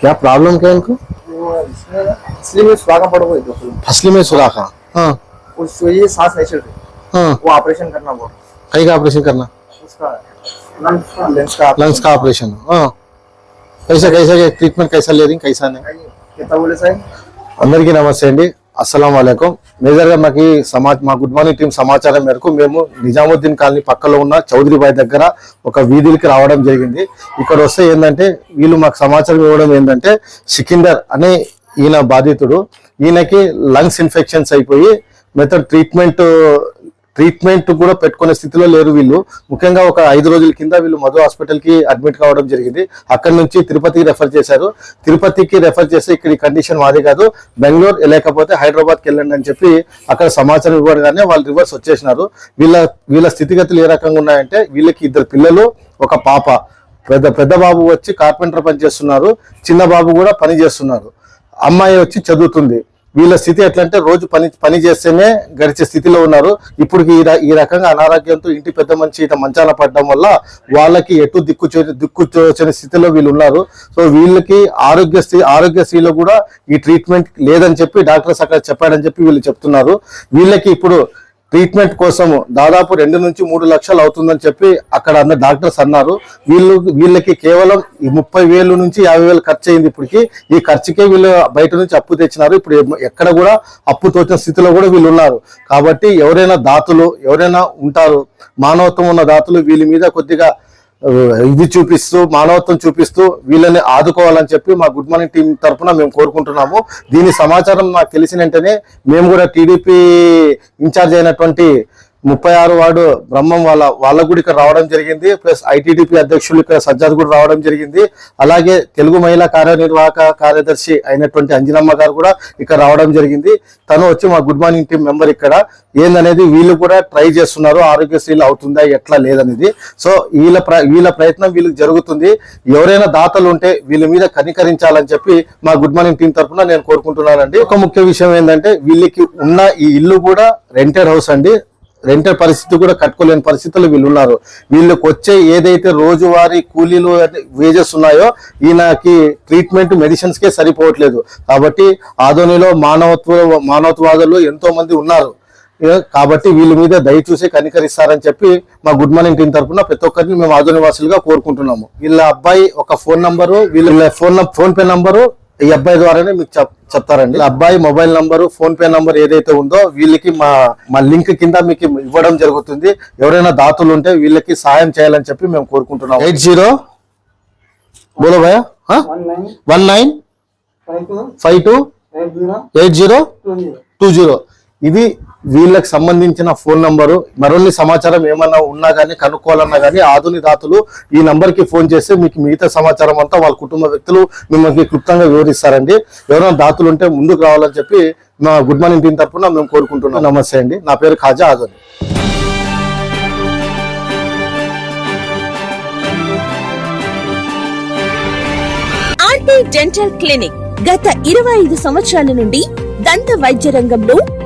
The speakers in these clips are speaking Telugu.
क्या प्रॉब्लम क्या इनको? फसली में सुराखा हाँ। ऑपरेशन हाँ। करना कहीं का ऑपरेशन करना? लंग्स का ऑपरेशन हाँ। कैसा कैसा ट्रीटमेंट कैसा ले रही कैसा नहीं? अंदर की नमस्ते अंडी అస్సలం వాలేకం మేజర్గా మాకు సమాజ్ మా గుడ్ మార్నింగ్ టీం సమాచారం మేరకు మేము నిజాముద్దీన్ కాలనీ పక్కలో ఉన్న చౌదరిబాయ్ దగ్గర ఒక వీధులకి రావడం జరిగింది. ఇక్కడ వస్తే ఏంటంటే వీళ్ళు మాకు సమాచారం ఇవ్వడం ఏంటంటే సికిందర్ అనే ఈయన బాధితుడు. ఈయనకి లంగ్స్ ఇన్ఫెక్షన్స్ అయిపోయి మెథడ్ ట్రీట్మెంట్ ట్రీట్మెంట్ కూడా పెట్టుకునే స్థితిలో లేరు వీళ్ళు. ముఖ్యంగా ఒక ఐదు రోజుల కింద వీళ్ళు మధు హాస్పిటల్కి అడ్మిట్ కావడం జరిగింది. అక్కడ నుంచి తిరుపతికి రెఫర్ చేశారు. తిరుపతికి రెఫర్ చేస్తే ఇక్కడ కండిషన్ మాది కాదు. బెంగళూరు లేకపోతే హైదరాబాద్కి వెళ్ళండి అని చెప్పి అక్కడ సమాచారం ఇవ్వగానే వాళ్ళు రివర్స్ వచ్చేసినారు. వీళ్ళ వీళ్ళ స్థితిగతులు ఏ రకంగా ఉన్నాయంటే వీళ్ళకి ఇద్దరు పిల్లలు ఒక పాప. పెద్ద పెద్ద బాబు వచ్చి కార్పెంటర్ పని చేస్తున్నారు. చిన్న బాబు కూడా పని చేస్తున్నారు. అమ్మాయి వచ్చి చదువుతుంది. వీళ్ళ స్థితి ఎట్లంటే రోజు పని పని చేస్తేనే గడిచే స్థితిలో ఉన్నారు. ఇప్పుడు ఈ ఈ రకంగా అనారోగ్యంతో ఇంటి పెద్ద మనిషి ఇట మంచాన పడడం వల్ల వాళ్ళకి ఎటు దిక్కు దిక్కు తోచని స్థితిలో వీళ్ళు ఉన్నారు. సో వీళ్ళకి ఆరోగ్యశ్రీ ఆరోగ్యశ్రీలో కూడా ఈ ట్రీట్మెంట్ లేదని చెప్పి డాక్టర్స్ అక్కడ చెప్పాడని చెప్పి వీళ్ళు చెప్తున్నారు. వీళ్ళకి ఇప్పుడు ట్రీట్మెంట్ కోసము దాదాపు రెండు నుంచి మూడు లక్షలు అవుతుందని చెప్పి అక్కడ అన్న డాక్టర్స్ అన్నారు. వీళ్ళు వీళ్ళకి కేవలం ఈ ముప్పై వేలు నుంచి యాభై వేలు ఖర్చు అయింది ఇప్పటికి. ఈ ఖర్చుకే వీళ్ళు బయట నుంచి అప్పు తెచ్చినారు. ఇప్పుడు ఎక్కడ కూడా అప్పు తోచిన స్థితిలో కూడా వీళ్ళు ఉన్నారు. కాబట్టి ఎవరైనా దాతలు ఎవరైనా ఉంటారు మానవత్వం ఉన్న దాతలు వీళ్ళ మీద కొద్దిగా ఇది చూపిస్తూ మానవత్వం చూపిస్తూ వీళ్ళని ఆదుకోవాలని చెప్పి మా గుడ్ మార్నింగ్ టీం తరఫున మేము కోరుకుంటున్నాము. దీని సమాచారం నాకు తెలిసిన వెంటనే మేము కూడా టీడీపీ ఇన్ఛార్జ్ అయినటువంటి ముప్పై ఆరు వార్డు బ్రహ్మం వాళ్ళ వాళ్ళ కూడా ఇక్కడ రావడం జరిగింది ప్లస్ ఐటీడీపీ అధ్యక్షులు ఇక్కడ సజ్జాద్ కూడా రావడం జరిగింది. అలాగే తెలుగు మహిళా కార్యనిర్వాహక కార్యదర్శి అయినటువంటి అంజనమ్మ గారు కూడా ఇక్కడ రావడం జరిగింది. తను వచ్చి మా గుడ్ మార్నింగ్ టీం మెంబర్ ఇక్కడ. ఏందనేది వీళ్ళు కూడా ట్రై చేస్తున్నారు ఆరోగ్యశ్రీలు అవుతుందా ఎట్లా లేదనేది. సో వీళ్ళ ప్ర వీళ్ళ ప్రయత్నం వీళ్ళకి జరుగుతుంది. ఎవరైనా దాతలు ఉంటే వీళ్ళ మీద కనికరించాలని చెప్పి మా గుడ్ మార్నింగ్ టీం తరఫున నేను కోరుకుంటున్నానండి. ఒక ముఖ్య విషయం ఏంటంటే వీళ్ళకి ఉన్న ఈ ఇల్లు కూడా రెంటెడ్ హౌస్ అండి. రెంటర్ పరిస్థితి కూడా కట్టుకోలేని పరిస్థితుల్లో వీళ్ళు ఉన్నారు. వీళ్ళకి వచ్చే ఏదైతే రోజువారీ కూలీలు వేజెస్ ఉన్నాయో ఈయనకి ట్రీట్మెంట్ మెడిసిన్స్కే సరిపోవట్లేదు. కాబట్టి ఆధోనిలో మానవత్వ మానవత్వాదులు ఎంతో మంది ఉన్నారు. కాబట్టి వీళ్ళ మీద దయచూసి కనికరిస్తారని చెప్పి మా గుడ్ మార్నింగ్ టీం తరఫున ప్రతి ఒక్కరిని మేము ఆధునివాసులుగా కోరుకుంటున్నాము. వీళ్ళ అబ్బాయి ఒక ఫోన్ నంబరు వీళ్ళ ఫోన్ ఫోన్ పే నంబరు ఈ అబ్బాయి ద్వారానే మీకు చెప్తారండి. అబ్బాయి mobile number PhonePe number ఏదైతే ఉందో వీళ్ళకి మా మా లింక్ కింద మీకు ఇవ్వడం జరుగుతుంది. ఎవరైనా దాతలు ఉంటే వీళ్ళకి సాయం చేయాలని చెప్పి మేము కోరుకుంటున్నాం ఎయిట్ జీరో? బోలో one nine five two eight zero. Two zero. ఇది వీళ్ళకి సంబంధించిన ఫోన్ నంబరు మరొన్ని సమాచారం ఏమన్నా ఉన్నా కానీ కనుక్కోవాలన్నా కానీ ఆధునిక దాతలు ఈ నంబర్కి ఫోన్ చేస్తే మీకు మిగతా సమాచారం అంతా వాళ్ళ కుటుంబ వ్యక్తులు మిమ్మల్ని క్లుప్తంగా వివరిస్తారండి. ఎవరైనా దాతలు ఉంటే ముందుకు రావాలని చెప్పి మా గుడ్ మార్నింగ్ టీం తరఫున మేము కోరుకుంటున్నాం. నమస్తే అండి. నా పేరు ఖాజా ఆధుని డెంటల్ క్లినిక్ గత ఇరవై ఐదు సంవత్సరాల నుండి దంత వైద్య రంగంలో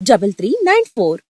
double three nine four